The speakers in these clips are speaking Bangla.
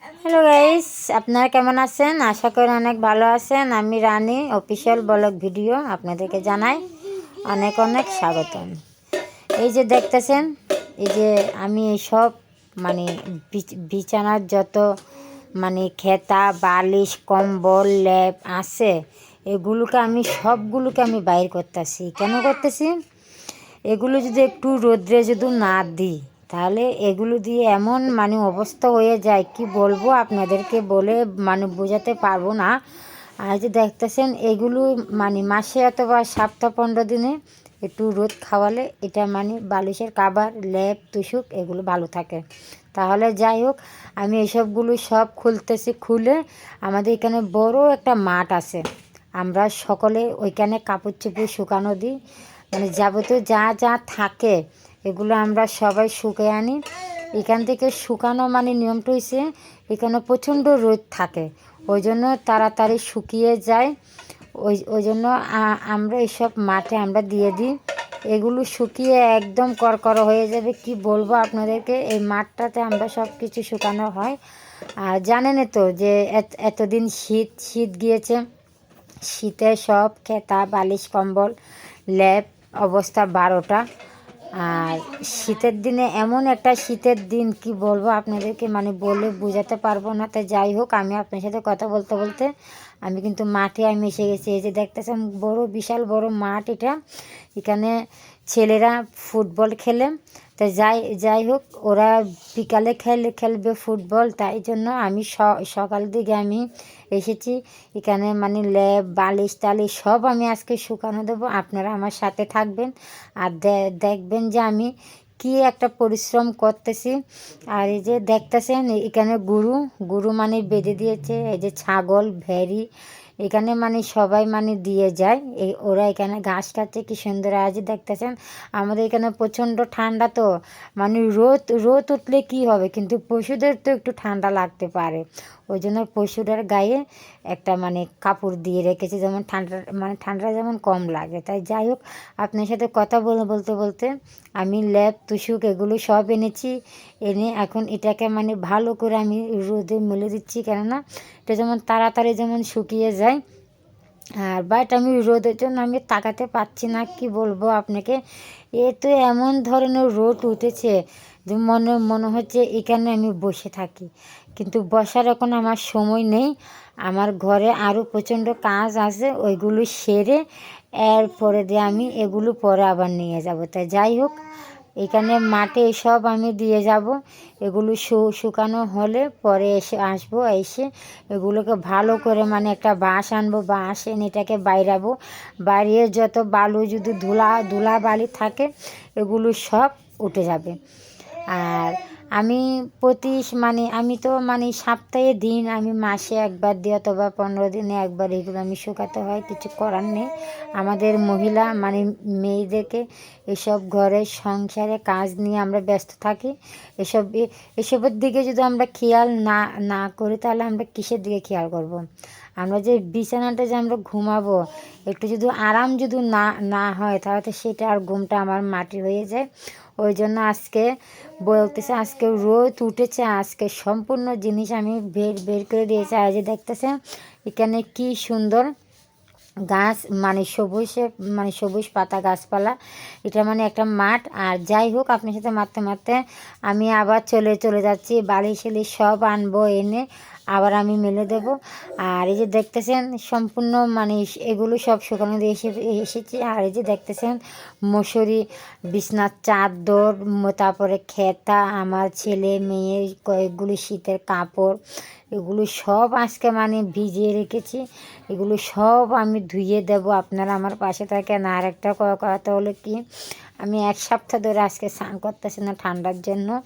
হ্যালো গাইস আপনারা কেমন আছেন? আশা করি অনেক ভালো আছেন। আমি রানী অফিসিয়াল ব্লগ ভিডিও আপনাদেরকে জানাই। অনেক অনেক স্বাগতম। এই যে দেখতেছেন, এই যে আমি সব মানে বিছ- বিছানার যত মানে খেতা, বালিশ, কম্বল ল্যাপ আছে, এগুলোকে আমি, সবগুলোকে আমি বাইর করতেছি। কেন করতেছি? এগুলো যদি একটু রোদ্রে যদি না দিই তাহলে এগুলো দিয়ে এমন মানে অবস্থা হয়ে যায়, কি বলব আপনাদেরকে বলে মানে বোঝাতে পারব না। আর যে দেখতেছেন, এগুলো মানে মাসে অথবা সপ্তাহ পনেরো দিনে একটু রোদ খাওয়ালে এটা মানে বালিশের কাবার ল্যাপ তুষুক এগুলো ভালো থাকে। তাহলে যাই হোক, আমি এসবগুলো সব খুলতেছি, খুলে আমাদের এখানে বড় একটা মাঠ আছে। আমরা সকলে ওইখানে কাপড় চোপড় শুকানো দিই। মানে যাবতীয় যা যা থাকে এগুলো আমরা সবাই শুকিয়ে আনি। এখান থেকে শুকানো মানে নিয়মটা হয়েছে এখানে প্রচণ্ড রোদ থাকে ওই জন্য তাড়াতাড়ি শুকিয়ে যায়। ওই ওই জন্য আমরা এইসব মাঠে আমরা দিয়ে দিই। এগুলো শুকিয়ে একদম করকর হয়ে যাবে, কি বলব আপনাদেরকে? এই মাঠটাতে আমরা সব কিছু শুকানো হয়। আর জানেনই তো যে এত- এতদিন শীত শীত গিয়েছে, শীতে সব খেতা, বালিশ, কম্বল ল্যাপ অবস্থা বারোটা। আর শীতের দিনে এমন একটা শীতের দিন, কি বলব আপনাদেরকে মানে বলে বোঝাতে পারব না। তাই যাই হোক, আমি আপনার সাথে কথা বলতে বলতে আমি কিন্তু মাঠে আমি এসে গেছি। এই যে দেখতেছেন, বড় বিশাল বড় মাঠ এটা। এখানে ছেলেরা ফুটবল খেলে। তো যাই যাই হোক, ওরা বিকালে খেলে, খেলবে ফুটবল। তাই জন্য আমি সকাল দিকে আমি এসেছি। এখানে মানে ল্যাব বালিশ টালিশ সব আমি আজকে শুকানো দেবো। আপনারা আমার সাথে থাকবেন আর দেখবেন যে আমি কি একটা পরিশ্রম করতেছি। আর এই যে দেখতেছেন, এখানে গুরু, গরু মানে বেঁধে দিয়েছে। এই যে ছাগল, ভেড়ি এখানে মানে সবাই মানে দিয়ে যায়। এই ওরা এখানে ঘাস খাচ্ছে কি সুন্দর আজ দেখতেছেন? আমাদের এখানে প্রচণ্ড ঠান্ডা তো। মানে রোদ রোদ উঠলে কি হবে? কিন্তু পশুদের তো একটু ঠান্ডা লাগতে পারে। ওই জন্য পশুদের গায়ে একটা মানে কাপড় দিয়ে রেখেছি যেমন ঠান্ডা মানে ঠান্ডা যেমন কম লাগে। তাই যাই হোক, আপনার সাথে কথা বলে, বলতে বলতে আমি ল্যাপ তুষুক এগুলো সব এনেছি। এনে এখন এটাকে মানে ভালো করে আমি রোদে মেলে দিচ্ছি। কেননা এটা যেমন তাড়াতাড়ি যেমন শুকিয়ে যায় আর বাট আমি রোদের জন্য আমি তাকাতে পাচ্ছি না, কি বলব আপনাকে? এ তো এমন ধরনের রোদ উঠেছে যে মনে মনে হচ্ছে এখানে আমি বসে থাকি। কিন্তু বসার এখন আমার সময় নেই। আমার ঘরে আরও প্রচণ্ড কাজ আছে, ওইগুলো সেরে এরপরে দিয়ে আমি এগুলো পরে আবার নিয়ে যাব। তাই যাই হোক এখানে মাঠে সব আমি দিয়ে যাব। এগুলো শুকানো হলে পরে এসে আসব, এসে এগুলোকে ভালো করে মানে একটা বাঁশ আনব, বাঁশ এনে এটাকে বাইরাবো। বাইরে যত বালু যদি ধুলা ধুলা বালি থাকে, এগুলো সব উঠে যাবে। আর আমি প্রতি মানে আমি তো মানে সপ্তাহে দিন, আমি মাসে একবার দিই অথবা পনেরো দিনে একবার এগুলো আমি শুকাতে হয়, কিছু করার নেই আমাদের মহিলা মানে মেয়েদেরকে এসব ঘরের সংসারে কাজ নিয়ে আমরা ব্যস্ত থাকি এসব, এসবের দিকে যদি আমরা খেয়াল না না করি, তাহলে আমরা কিসের দিকে খেয়াল করব। আমরা যে বিছানাটা যে আমরা ঘুমাবো, একটু যদি আরাম যদি না না হয়, তাহলে তো সেটা আর ঘুমটা আমার মাটি হয়ে যায়। ওই জন্য আজকে বলতেছে, আজকে রোদ উঠেছে, আজকে সম্পূর্ণ জিনিস আমি বের বের করে দিয়েছি। আজ দেখতেছে এখানে কি সুন্দর গাছ মানে সবুজে মানে সবুজ পাতা গাছপালা। এটা মানে একটা মাঠ। আর যাই হোক, আপনার সাথে মারতে মারতে আমি আবার চলে চলে যাচ্ছি। বালি সেলি সব আনব এনে। আবার আমি মেলে দেব। আর এই যে দেখতেছেন, সম্পূর্ণ মানে এগুলো সব শুকানো দিয়ে এসে, এসেছি। আর এই যে দেখতেছেন, মশুরি, বিছনার চাদর তারপরে খেতা, আমার ছেলে, মেয়ে, কয়েকগুলি শীতের কাপড়, এগুলো সব আজকে মানে ভিজিয়ে রেখেছি। এগুলো সব আমি ধুয়ে দেব। আপনারা আমার পাশে থাকেন। আর একটা কথা হলো কি আমি এক সপ্তাহ ধরে আজকে স্নান করতেছি না ঠান্ডার জন্য।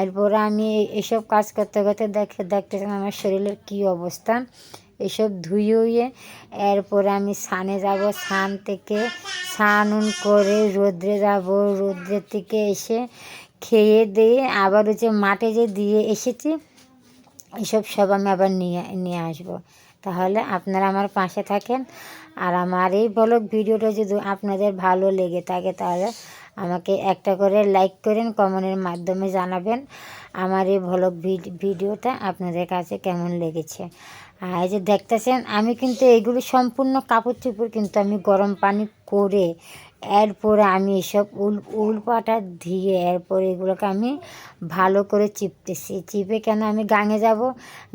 এরপরে আমি এই- এসব কাজ করতে করতে দেখে দেখতেছেন আমার শরীরের কী অবস্থা। এসব ধুয়ে উয়ে এরপরে আমি স্নানে যাব, স্নান থেকে স্নান করে রোদ্রে যাব। রোদ্রের থেকে এসে খেয়ে দিয়ে আবার হচ্ছে মাঠে যে দিয়ে এসেছি। এসব সব আমি আবার নিয়ে নিয়ে আসব। তাহলে আপনারা আমার পাশে থাকেন। আর আমার এই ব্লগ ভিডিওটা যদি আপনাদের ভালো লেগে থাকে, তাহলে আমাকে একটা করে লাইক করেন কমেন্টের মাধ্যমে জানাবেন আমার এই ভ্লগ ভিডিওটা আপনাদের কাছে কেমন লেগেছে। আর এই যে দেখতেছেন, আমি কিন্তু এইগুলো সম্পূর্ণ কাপড় চোপড় কিন্তু আমি গরম পানি করে এরপরে আমি এসব উল উলপাটা দিয়ে এরপর এগুলোকে আমি ভালো করে চিপতেছি। চিপে কেন আমি গাঙে যাব?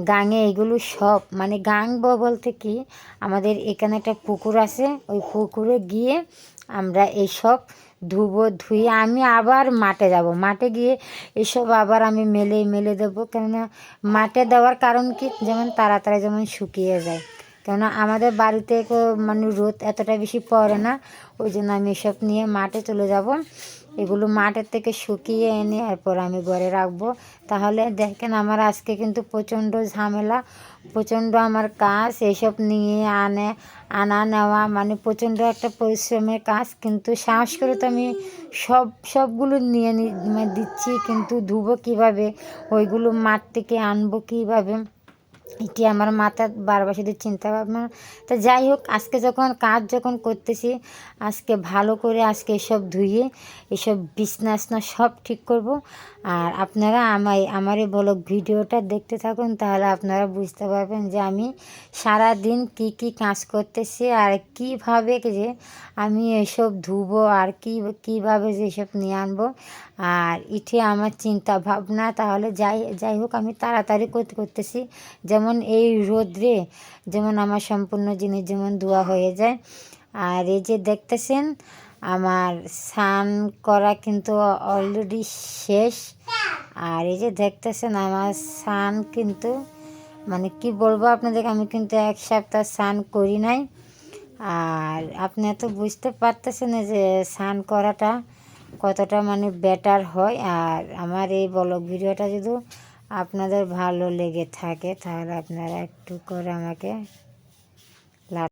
গাঙে এগুলো সব মানে গাং বলতে কি? আমাদের এখানে একটা পুকুর আছে, ওই পুকুরে গিয়ে আমরা এইসব ধুবো, ধুয়ে আমি আবার মাঠে যাব। মাঠে গিয়ে এসব আবার আমি মেলে মেলে দেবো। কেননা মাঠে দেওয়ার কারণ কি? যেমন তাড়াতাড়ি যেমন শুকিয়ে যায়। কেননা আমাদের বাড়িতে মানে রোদ এতটা বেশি পড়ে না ওই জন্য আমি এসব নিয়ে মাঠে চলে যাব। এগুলো মাঠের থেকে শুকিয়ে এনে এরপর আমি ঘরে রাখব। তাহলে দেখেন আমার আজকে কিন্তু প্রচণ্ড ঝামেলা, প্রচণ্ড আমার কাজ, এসব নিয়ে আনে, আনা নেওয়া মানে প্রচণ্ড একটা পরিশ্রমের কাজ। কিন্তু সাহস করে তো আমি সব, সবগুলো নিয়ে মানে দিচ্ছি, কিন্তু ধুবো কীভাবে? ওইগুলো মাঠ থেকে আনব কীভাবে? এটি আমার মাথার বারবার শুধু চিন্তা ভাবনা তো যাই হোক, আজকে যখন কাজ যখন করতেছি, আজকে ভালো করে আজকে এসব ধুয়ে, এসব বিছনা আসনা সব ঠিক করব। আর আপনারা আমায় আমার এই ব্লগ ভিডিওটা দেখতে থাকুন, তাহলে আপনারা বুঝতে পারবেন যে আমি সারা দিন কি কি কাজ করতেছি আর কীভাবে যে আমি এসব ধুবো আর কি, কীভাবে যে এসব নিয়ে আনব। আর এটি আমার চিন্তা ভাবনা তাহলে যাই যাই হোক, আমি তাড়াতাড়ি করতে, করতেছি। যেমন এই রোদ্রে যেমন আমার সম্পূর্ণ জিনিস যেমন ধোয়া হয়ে যায়। আর এই যে দেখতেছেন, আমার স্নান করা কিন্তু অলরেডি শেষ। আর এই যে দেখতেছেন, আমার স্নান কিন্তু মানে কি বলব আপনাদেরকে আমি কিন্তু এক সপ্তাহ স্নান করি নাই। আর আপনি তো বুঝতে পারতেছেন যে স্নান করাটা কতটা মানে বেটার হয়। আর আমার এই ব্লগ ভিডিওটা যদি আপনাদের ভালো লেগে থাকে তাহলে আপনারা একটু করে আমাকে